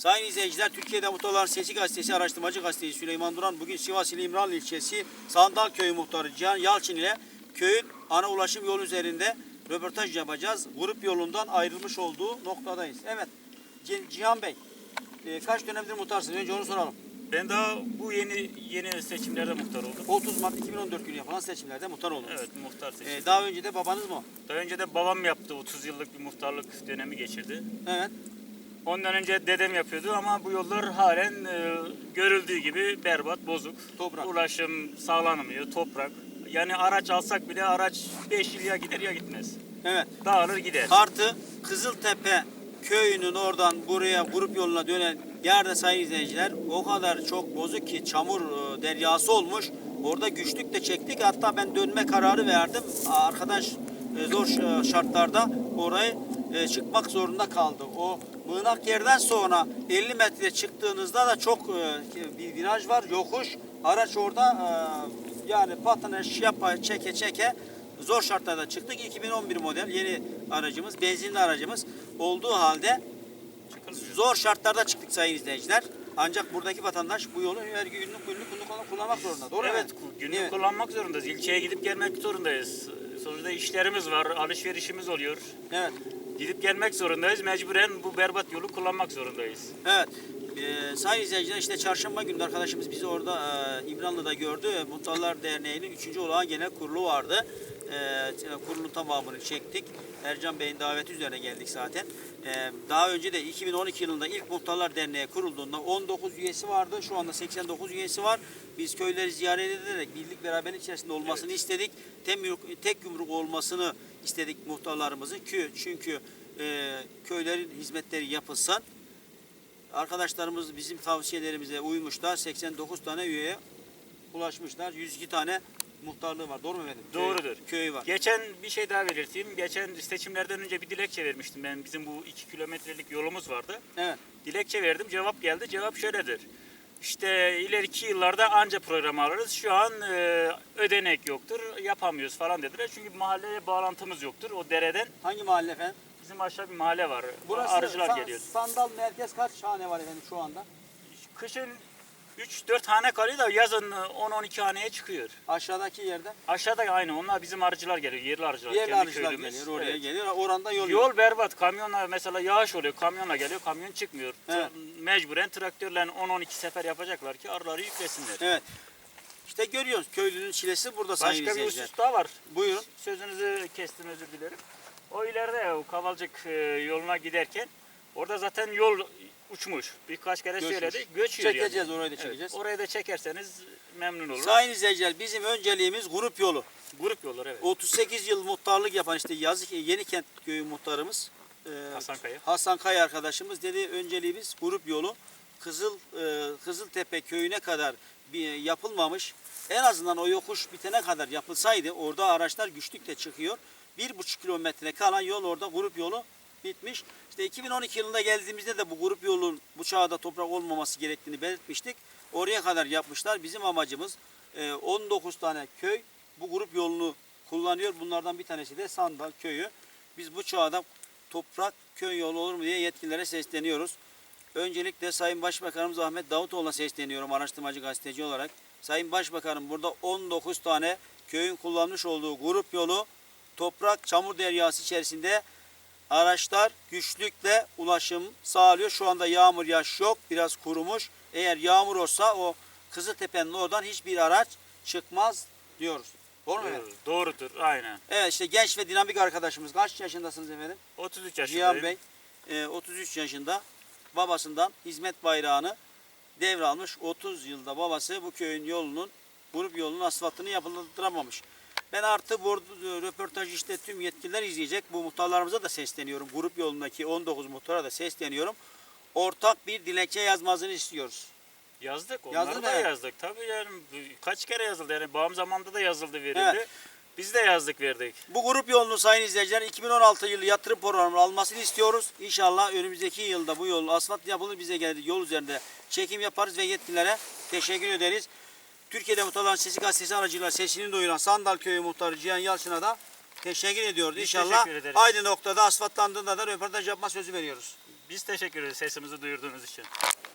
Sayın izleyiciler, Türkiye'de Muhtarlar Sesi Gazetesi araştırmacı gazeteci Süleyman Duran bugün Sivas ili İmranlı ilçesi Sandal Köyü muhtarı Cihan Yalçın ile köyün ana ulaşım yolu üzerinde röportaj yapacağız. Grup yolundan ayrılmış olduğu noktadayız. Evet, Ci- Cihan Bey, e, kaç dönemdir muhtarsınız? Önce onu soralım. Ben daha bu yeni yeni seçimlerde muhtar oldum. 30 Mart 2014 günü yapılan seçimlerde muhtar oldunuz. Evet muhtar. E, daha önce de babanız mı? Daha önce de babam yaptı. 30 yıllık bir muhtarlık dönemi geçirdi. Evet. Ondan önce dedem yapıyordu ama bu yollar halen e, görüldüğü gibi berbat, bozuk. Toprak. Ulaşım sağlanamıyor, toprak. Yani araç alsak bile araç 5 yıl ya gider ya gitmez. Evet. Dağılır gider. Artı Kızıltepe köyünün oradan buraya grup yoluna dönen yerde sayın izleyiciler o kadar çok bozuk ki çamur e, deryası olmuş. Orada güçlük de çektik. Hatta ben dönme kararı verdim. Arkadaş e, zor ş- şartlarda orayı e, çıkmak zorunda kaldı. O mığınak yerden sonra 50 metre çıktığınızda da çok e, bir viraj var, yokuş. Araç orada e, yani patinaj yapa çeke çeke zor şartlarda çıktık. 2011 model yeni aracımız, benzinli aracımız olduğu halde zor şartlarda çıktık sayın izleyiciler. Ancak buradaki vatandaş bu yolu her günlük günlük günlük kullanmak zorunda. Doğru mu? evet, ku- günlük Evet. kullanmak zorundayız. İlçeye gidip gelmek zorundayız. Sonuçta işlerimiz var, alışverişimiz oluyor. Evet. Gidip gelmek zorundayız. Mecburen bu berbat yolu kullanmak zorundayız. Evet. Ee, sayın izleyiciler işte çarşamba günü arkadaşımız bizi orada e, İmranlı'da gördü. Muhtarlar Derneği'nin 3. olağan genel kurulu vardı. Ee, kurulun tamamını çektik. Ercan Bey'in daveti üzerine geldik zaten. Ee, daha önce de 2012 yılında ilk Muhtarlar Derneği kurulduğunda 19 üyesi vardı. Şu anda 89 üyesi var. Biz köyleri ziyaret ederek birlik beraberlik içerisinde olmasını istedik. Tek yumruk, tek yumruk olmasını istedik muhtarlarımızın. Kü- Çünkü e, köylerin hizmetleri yapılsın. Arkadaşlarımız bizim tavsiyelerimize uymuşlar. 89 tane üyeye ulaşmışlar. 102 tane muhtarlığı var. Doğru mu efendim? Köy- Doğrudur. Köyü var. Geçen bir şey daha belirteyim. Geçen seçimlerden önce bir dilekçe vermiştim ben. Bizim bu iki kilometrelik yolumuz vardı. Evet. Dilekçe verdim. Cevap geldi. Cevap şöyledir. İşte ileriki yıllarda anca program alırız. Şu an e, ödenek yoktur. Yapamıyoruz falan dediler. Çünkü mahalleye bağlantımız yoktur. O dereden Hangi mahalle efendim? Bizim aşağı bir mahalle var. Burası Arıcılar Sa- geliyor. Sandal merkez kaç hane var efendim şu anda? Kışın 3-4 hane kalıyor da yazın 10-12 haneye çıkıyor. Aşağıdaki yerde. Aşağıda aynı onlar bizim arıcılar geliyor. Yerli arıcılar. Yerli kendi arıcılar köylümüz. geliyor. Oraya Evet. geliyor. Oranda yol, yok. Yol berbat. Kamyonla mesela yağış oluyor. Kamyonla geliyor. Kamyon çıkmıyor. Evet. Mecburen traktörle 10-12 sefer yapacaklar ki arıları yüklesinler. Evet. İşte görüyoruz köylünün çilesi burada sayın Başka bir izleyiciler. husus daha var. Buyurun. Sözünüzü kestim özür dilerim. O ileride o Kavalcık e, yoluna giderken orada zaten yol uçmuş. Birkaç kere Göçmüş. söyledi. Göçüyor Çekeceğiz, yani. orayı da Evet, çekeceğiz. orayı da çekerseniz memnun olurum. Sayın izleyiciler bizim önceliğimiz grup yolu. Grup yolları evet. 38 yıl muhtarlık yapan işte Yazık Yenikent köyü muhtarımız e, Hasan Kaya. Hasan Kaya arkadaşımız dedi önceliğimiz grup yolu Kızıl e, Kızıltepe köyüne kadar bir yapılmamış. En azından o yokuş bitene kadar yapılsaydı orada araçlar güçlükle çıkıyor. Bir buçuk kilometre kalan yol orada grup yolu bitmiş. İşte 2012 yılında geldiğimizde de bu grup yolun bu çağda toprak olmaması gerektiğini belirtmiştik. Oraya kadar yapmışlar. Bizim amacımız e, 19 tane köy bu grup yolunu kullanıyor. Bunlardan bir tanesi de Sandal köyü. Biz bu çağda toprak köy yolu olur mu diye yetkililere sesleniyoruz. Öncelikle Sayın Başbakanımız Ahmet Davutoğlu'na sesleniyorum araştırmacı gazeteci olarak. Sayın Başbakanım burada 19 tane köyün kullanmış olduğu grup yolu toprak çamur deryası içerisinde araçlar güçlükle ulaşım sağlıyor. Şu anda yağmur yağış yok. Biraz kurumuş. Eğer yağmur olsa o Kızıltepe'nin oradan hiçbir araç çıkmaz diyoruz. Doğru mu efendim? Doğrudur aynen. Evet işte genç ve dinamik arkadaşımız. Kaç yaşındasınız efendim? 33 yaşındayım. Cihan Bey e, 33 yaşında babasından hizmet bayrağını devralmış. 30 yılda babası bu köyün yolunun grup yolunun asfaltını yapıldıramamış. Ben artı bu röportaj işte tüm yetkililer izleyecek. Bu muhtarlarımıza da sesleniyorum. Grup yolundaki 19 muhtara da sesleniyorum. Ortak bir dilekçe yazmasını istiyoruz. Yazdık. Onları Yazdın da mı? yazdık. Tabii yani kaç kere yazıldı. Yani bağım zamanında da yazıldı verildi. Evet. Biz de yazdık verdik. Bu grup yolunu sayın izleyiciler 2016 yılı yatırım programına almasını istiyoruz. İnşallah önümüzdeki yılda bu yol asfalt yapılır bize geldi yol üzerinde çekim yaparız ve yetkililere teşekkür ederiz. Türkiye'de Muhtarların Sesi Gazetesi aracılığıyla sesini duyuran Sandal Köyü Muhtarı Cihan Yalçın'a da teşekkür ediyoruz. Biz İnşallah teşekkür ederiz. aynı noktada asfaltlandığında da röportaj yapma sözü veriyoruz. Biz teşekkür ederiz sesimizi duyurduğunuz için.